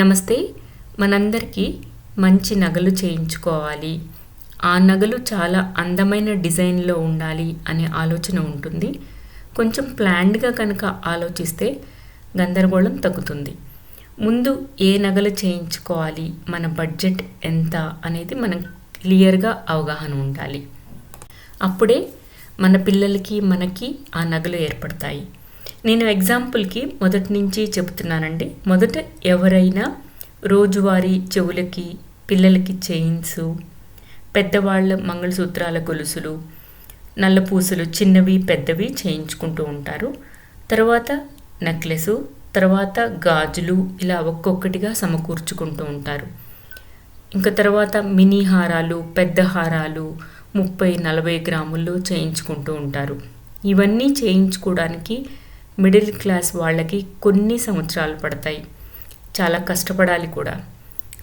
నమస్తే మనందరికీ మంచి నగలు చేయించుకోవాలి. ఆ నగలు చాలా అందమైన డిజైన్లో ఉండాలి అనే ఆలోచన ఉంటుంది. కొంచెం ప్లాన్డ్గా కనుక ఆలోచిస్తే గందరగోళం తగ్గుతుంది. ముందు ఏ నగలు చేయించుకోవాలి మన బడ్జెట్ ఎంత అనేది మనం క్లియర్గా అవగాహన ఉండాలి. అప్పుడే మన పిల్లలకి మనకి ఆ నగలు ఏర్పడతాయి. నేను ఎగ్జాంపుల్కి మొదటి నుంచి చెబుతున్నానండి. మొదట ఎవరైనా రోజువారీ చెవులకి పిల్లలకి చైన్స్ పెద్దవాళ్ళ మంగళసూత్రాల గొలుసులు నల్లపూసలు చిన్నవి పెద్దవి చేయించుకుంటూ ఉంటారు. తర్వాత నెక్లెస్ తర్వాత గాజులు ఇలా ఒక్కొక్కటిగా సమకూర్చుకుంటూ ఉంటారు. ఇంకా తర్వాత మినీ హారాలు పెద్ద హారాలు ముప్పై నలభై గ్రాముల్లో చేయించుకుంటూ ఉంటారు. ఇవన్నీ చేయించుకోవడానికి మిడిల్ క్లాస్ వాళ్ళకి కొన్ని సంవత్సరాలు పడతాయి. చాలా కష్టపడాలి కూడా.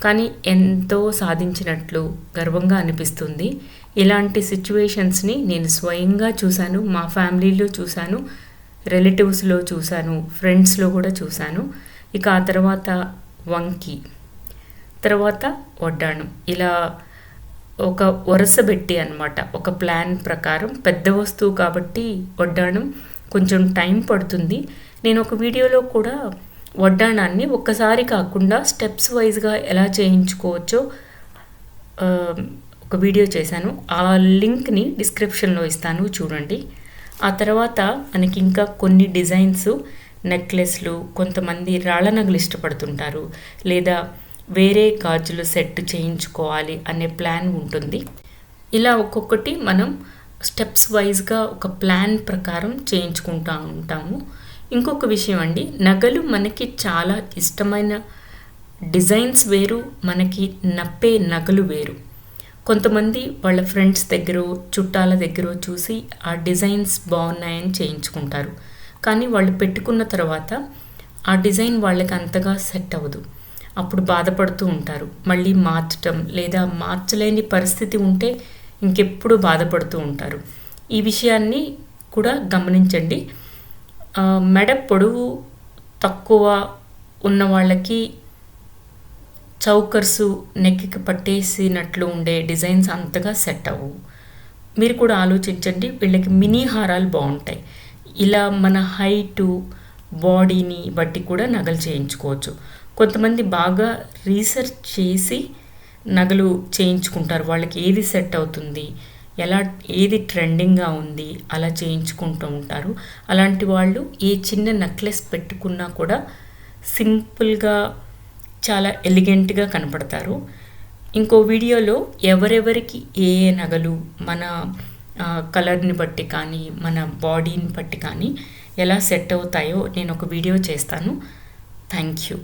కానీ ఎంతో సాధించినట్లు గర్వంగా అనిపిస్తుంది. ఇలాంటి సిచ్యువేషన్స్ని నేను స్వయంగా చూశాను. మా ఫ్యామిలీలో చూశాను. రిలేటివ్స్లో చూశాను. ఫ్రెండ్స్లో కూడా చూశాను. ఇక ఆ తర్వాత వంకి. తర్వాత వడ్డాణం. ఇలా ఒక వరుస పెట్టి అనమాట ఒక ప్లాన్ ప్రకారం పెద్ద వస్తువు కాబట్టి వడ్డాణం కొంచెం టైం పడుతుంది. నేను ఒక వీడియోలో కూడా వడ్డాణాన్ని ఒక్కసారి కాకుండా స్టెప్స్ వైజ్గా ఎలా చేయించుకోవచ్చో ఒక వీడియో చేశాను. ఆ లింక్ని డిస్క్రిప్షన్లో ఇస్తాను చూడండి. ఆ తర్వాత మనకి ఇంకా కొన్ని డిజైన్స్ నెక్లెస్లు కొంతమంది రాళ్ళ నగలు ఇష్టపడుతుంటారు. లేదా వేరే గాజులు సెట్ చేయించుకోవాలి అనే ప్లాన్ ఉంటుంది. ఇలా ఒక్కొక్కటి మనం స్టెప్స్ వైజ్గా ఒక ప్లాన్ ప్రకారం చేయించుకుంటూ ఉంటాము. ఇంకొక విషయం అండి నగలు మనకి చాలా ఇష్టమైన డిజైన్స్ వేరు మనకి నప్పే నగలు వేరు. కొంతమంది వాళ్ళ ఫ్రెండ్స్ దగ్గర చుట్టాల దగ్గర చూసి ఆ డిజైన్స్ బాగున్నాయని చేయించుకుంటారు. కానీ వాళ్ళు పెట్టుకున్న తర్వాత ఆ డిజైన్ వాళ్ళకి అంతగా సెట్ అవ్వదు. అప్పుడు బాధపడుతూ ఉంటారు. మళ్ళీ మార్చటం లేదా మార్చలేని పరిస్థితి ఉంటే ఇంకెప్పుడు బాధపడుతూ ఉంటారు. ఈ విషయాన్ని కూడా గమనించండి. మెడ పొడవు తక్కువ ఉన్న వాళ్ళకి చౌకర్సు నెక్కి పట్టేసినట్లు ఉండే డిజైన్స్ అంతగా సెట్ అవ్వవు మీరు కూడా ఆలోచించండి వీళ్ళకి మినీ హారాలు బాగుంటాయి. ఇలా మన హైటు బాడీని బట్టి కూడా నగలు చేయించుకోవచ్చు. కొంతమంది బాగా రీసెర్చ్ చేసి నగలు చేయించుకుంటారు. వాళ్ళకి ఏది సెట్ అవుతుంది? ఎలా ఏది ట్రెండింగ్గా ఉంది? అలా చేయించుకుంటూ ఉంటారు. అలాంటి వాళ్ళు ఏ చిన్న నెక్లెస్ పెట్టుకున్నా కూడా సింపుల్గా చాలా ఎలిగెంట్గా కనపడతారు. ఇంకో వీడియోలో ఎవరెవరికి ఏ ఏ నగలు మన కలర్ని బట్టి కానీ మన బాడీని బట్టి కానీ ఎలా సెట్ అవుతాయో నేను ఒక వీడియో చేస్తాను. Thank you